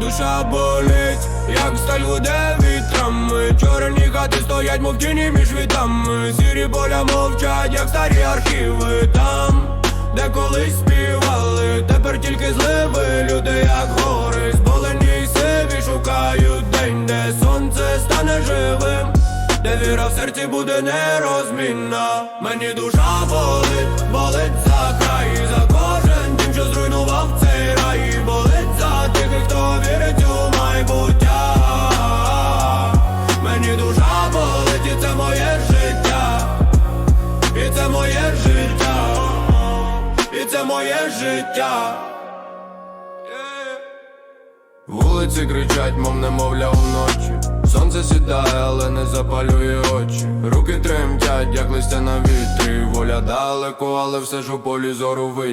душа болить, як сталь гуде вітрами. Чорні хати стоять, мов тіні між вітами. Сірі поля мовчать, як старі архіви. Там, де колись співали, тепер тільки зливи. Люди, як гори, зболені й сиві шукають день, де сонце стане живим. Де віра в серці буде нерозмінна. Мені душа болить, болить за моє життя. Вулиці кричать, мов немовля вночі Сонце сідає, але не запалює очі. Руки тремтять, як листя на вітрі. Воля далеко, але все ж у полі зору видні